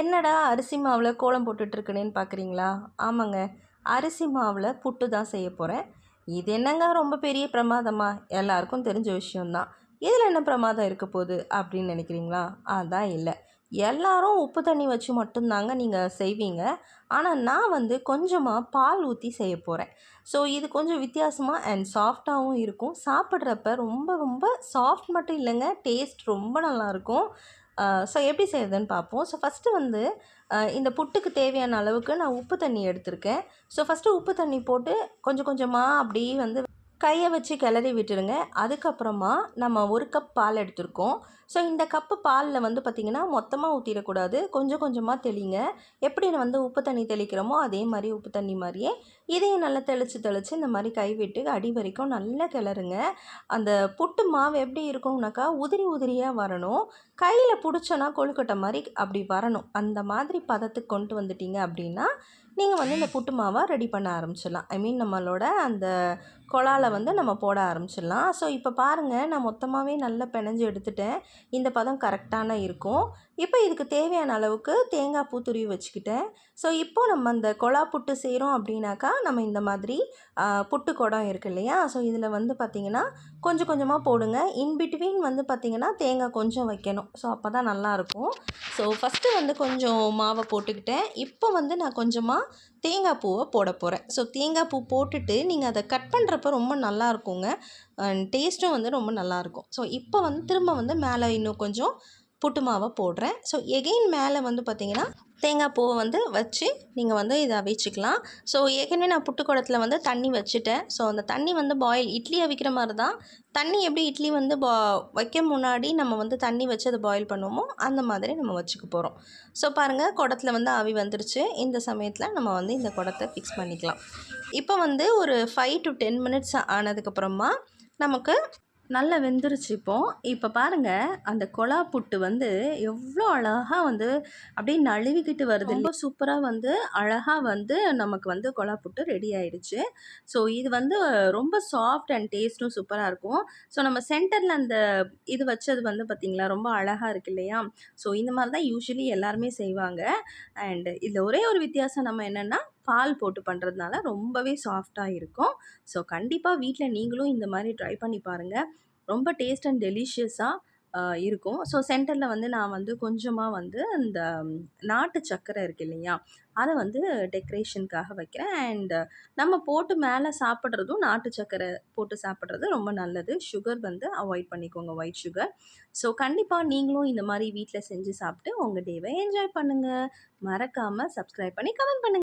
என்னடா அரிசி மாவில் கோலம் போட்டுட்ருக்கனேன்னு பார்க்குறீங்களா ஆமாங்க. அரிசி மாவில் புட்டு தான் செய்ய போகிறேன் இது என்னங்க ரொம்ப பெரிய பிரமாதமா? எல்லாருக்கும் தெரிஞ்ச விஷயந்தான் இதில் என்ன பிரமாதம் இருக்க போகுது அப்படின்னு நினைக்கிறீங்களா? அதான் இல்லை. எல்லாரும் உப்பு தண்ணி வச்சு மட்டும்தாங்க நீங்கள் செய்வீங்க. ஆனால் நான் வந்து கொஞ்சமாக பால் ஊற்றி செய்ய போகிறேன் ஸோ இது கொஞ்சம் வித்தியாசமாக அண்ட் சாஃப்டாகவும் இருக்கும். சாப்பிட்றப்ப ரொம்ப ரொம்ப சாஃப்ட் மட்டும் இல்லைங்க. டேஸ்ட் ரொம்ப நல்லாயிருக்கும் ஸோ எப்படி செய்கிறதுன்னு பார்ப்போம். ஸோ ஃபஸ்ட்டு வந்து இந்த புட்டுக்கு தேவையான அளவுக்கு நான் உப்பு தண்ணி எடுத்திருக்கேன். ஸோ ஃபஸ்ட்டு உப்பு தண்ணி போட்டு கொஞ்சம் கொஞ்சமாக அப்படியே வந்து கையை வச்சு கிளறி விட்டுருங்க அதுக்கப்புறமா நம்ம ஒரு கப் பால் எடுத்திருக்கோம். ஸோ இந்த கப்பு பாலில் வந்து பார்த்திங்கன்னா மொத்தமாக ஊற்றிடக்கூடாது கொஞ்சம் கொஞ்சமாக தெளிங்க. எப்படி வந்து உப்பு தண்ணி தெளிக்கிறோமோ அதே மாதிரி உப்பு தண்ணி மாதிரியே இதையும் நல்லா தெளித்து தெளித்து இந்த மாதிரி கைவிட்டு அடி வரைக்கும் நல்லா கிளறுங்க. அந்த புட்டு மாவு எப்படி இருக்கும்னாக்கா உதிரி உதிரியாக வரணும். கையில் பிடிச்சோன்னா கொழுக்கட்டை மாதிரி அப்படி வரணும். அந்த மாதிரி பதத்துக்கு கொண்டு வந்துட்டீங்க அப்படின்னா நீங்கள் வந்து இந்த புட்டு மாவை ரெடி பண்ண ஆரம்பிச்சிடலாம். ஐ மீன் நம்மளோட அந்த குழாவில் வந்து நம்ம போட ஆரம்பிச்சிடலாம். ஸோ இப்போ பாருங்கள் நான் மொத்தமாகவே நல்லா பிணைஞ்சு எடுத்துட்டேன். இந்த பதம் கரெக்டான இருக்கும். இப்போ இதுக்கு தேவையான அளவுக்கு தேங்காய் பூ துருவி வச்சுக்கிட்டேன். ஸோ இப்போது நம்ம அந்த கொழா புட்டு செய்கிறோம் அப்படின்னாக்கா நம்ம இந்த மாதிரி புட்டு குடம் இருக்கு இல்லையா? ஸோ இதில் வந்து பார்த்திங்கன்னா கொஞ்சம் கொஞ்சமாக போடுங்க. இன் பிட்வீன் வந்து பார்த்திங்கன்னா தேங்காய் கொஞ்சம் வைக்கணும். ஸோ அப்போ தான் நல்லாயிருக்கும் ஸோ ஃபஸ்ட்டு வந்து கொஞ்சம் மாவை போட்டுக்கிட்டேன். இப்போ வந்து நான் கொஞ்சமாக தேங்காய் பூவை போட போகிறேன் ஸோ தேங்காய் பூ போட்டுட்டு நீங்கள் அதை கட் பண்ணுறப்ப ரொம்ப நல்லா இருக்குங்க. அண்ட் டேஸ்ட்டும் வந்து ரொம்ப நல்லாயிருக்கும் ஸோ இப்போ வந்து திரும்ப வந்து மேலே இன்னும் கொஞ்சம் புட்டு மாவை போடுறேன். ஸோ எகெயின் மேலே வந்து பார்த்திங்கன்னா தேங்காய் பூவை வந்து வச்சு நீங்கள் வந்து இதை அவிச்சிக்கலாம். ஸோ ஏற்கனவே நான் புட்டு குடத்தில் வந்து தண்ணி வச்சுட்டேன். ஸோ அந்த தண்ணி வந்து பாயில் இட்லி அவிக்கிற மாதிரி தான் தண்ணி எப்படி இட்லி வந்து பா வைக்க முன்னாடி நம்ம வந்து தண்ணி வச்சு அதை பாயில் பண்ணுவோமோ அந்த மாதிரி நம்ம வச்சுக்க போகிறோம் ஸோ பாருங்கள் குடத்தில் வந்து ஆவி வந்துருச்சு. இந்த சமயத்தில் நம்ம வந்து இந்த குடத்தை ஃபிக்ஸ் பண்ணிக்கலாம். இப்போ வந்து ஒரு ஃபைவ் டு டென் மினிட்ஸ் ஆனதுக்கப்புறமா நமக்கு நல்லா வெந்துருச்சு இப்போ. இப்போ பாருங்கள் அந்த கொலா புட்டு வந்து எவ்வளோ அழகாக வந்து அப்படியே நழுவிக்கிட்டு வருது. ரொம்ப சூப்பராக வந்து அழகாக வந்து நமக்கு வந்து கொலா புட்டு ரெடி ஆயிடுச்சு. ஸோ இது வந்து ரொம்ப சாஃப்ட் அண்ட் டேஸ்ட்டும் சூப்பராக இருக்கும். ஸோ நம்ம சென்டரில் அந்த இது வச்சது வந்து பார்த்திங்களா ரொம்ப அழகாக இருக்கு இல்லையா? ஸோ இந்த மாதிரி தான் யூஸ்வலி எல்லாருமே செய்வாங்க. அண்ட் இதில் ஒரே ஒரு வித்தியாசம் நம்ம என்னென்னா பால் போட்டு பண்ணுறதுனால ரொம்பவே சாஃப்டாக இருக்கும். ஸோ கண்டிப்பாக வீட்டில் நீங்களும் இந்த மாதிரி ட்ரை பண்ணி பாருங்கள் ரொம்ப டேஸ்ட் அண்ட் டெலிஷியஸாக இருக்கும். ஸோ சென்டரில் வந்து நான் வந்து கொஞ்சமாக வந்து இந்த நாட்டு சர்க்கரை இருக்குது இல்லையா? அதை வந்து டெக்கரேஷனுக்காக வைக்கிறேன். அண்ட் நம்ம போட்டு மேலே சாப்பிட்றதும் நாட்டு சக்கரை போட்டு சாப்பிட்றது ரொம்ப நல்லது. சுகர் வந்து அவாய்ட் பண்ணிக்கோங்க ஒயிட் சுகர் ஸோ கண்டிப்பாக நீங்களும் இந்த மாதிரி வீட்டில் செஞ்சு சாப்பிட்டு உங்கள் டேவை என்ஜாய் பண்ணுங்கள் மறக்காமல் சப்ஸ்கிரைப் பண்ணி கமெண்ட் பண்ணுங்கள்